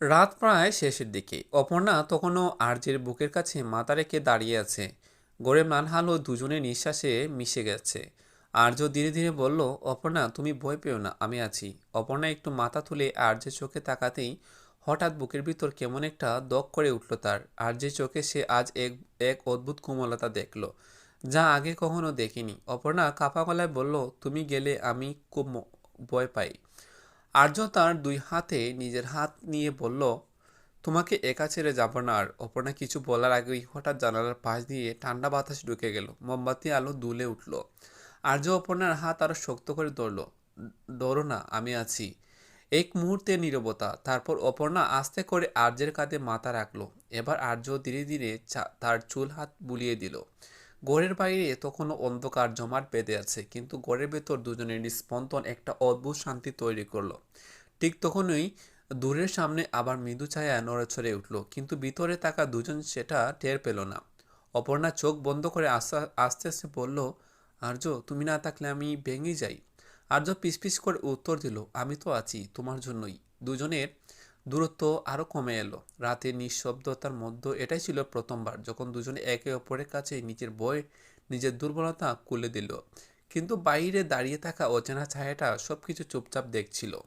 রাত প্রায় শেষের দিকে। অপর্ণা তখনও আর্যের বুকের কাছে মাথা রেখে দাঁড়িয়ে আছে। গড়ে ম্লান ও দুজনের নিঃশ্বাসে মিশে গেছে। আর্য ধীরে ধীরে বলল, অপর্ণা, তুমি ভয় পেও না, আমি আছি। অপর্ণা একটু মাথা তুলে আর্যের চোখে তাকাতেই হঠাৎ বুকের ভিতর কেমন একটা দক করে উঠল তার। আর্যের চোখে সে আজ এক এক অদ্ভুত কোমলতা দেখল, যা আগে কখনো দেখিনি। অপর্ণা কাপা গলায় বলল, তুমি গেলে আমি খুব ভয় পাই। আর্য তার দুই হাতে নিজের হাত নিয়ে বলল, তোমাকে একা ছেড়ে যাব না আর। অপর্ণা কিছু বলার আগেই হঠাৎ জানালার পাশ দিয়ে ঠান্ডা বাতাস ঢুকে গেল। মোমবাতি আলো দুলে উঠল। আর্য অপর্ণার হাত আরও শক্ত করে ধরল ডরো না, আমি আছি। এক মুহূর্তে নীরবতা, তারপর অপর্ণা আস্তে করে আর্যের কাঁধে মাথা রাখল। এবার আর্য ধীরে ধীরে তার চুল হাত বুলিয়ে দিল। ঘরের বাইরে তখনও অন্ধকার জমাট বেঁধে আছে, কিন্তু ঘরের ভেতর দুজনের স্পন্দন একটা অদ্ভুত শান্তি তৈরি করল। ঠিক তখনই দূরের সামনে আবার মৃদু ছায়া নড়েছড়ে উঠল, কিন্তু ভিতরে থাকা দুজন সেটা টের পেল না। অপর্ণা চোখ বন্ধ করে আস্তে আস্তে আস্তে বলল, আর্য, তুমি না থাকলে আমি ভেঙে যাই। আর্য পিসপিস করে উত্তর দিল, আমি তো আছি, তোমার জন্যই। দুজনের দূরত্ব আরও কমে এলো। রাতের নিঃশব্দতার মধ্যে এটাই ছিল প্রথমবার, যখন দুজনে একে অপরের কাছে নিজের বই, নিজের দুর্বলতা কুলে দিল। কিন্তু বাইরে দাঁড়িয়ে থাকা অচেনা ছায়াটা সব কিছু চুপচাপ দেখছিল।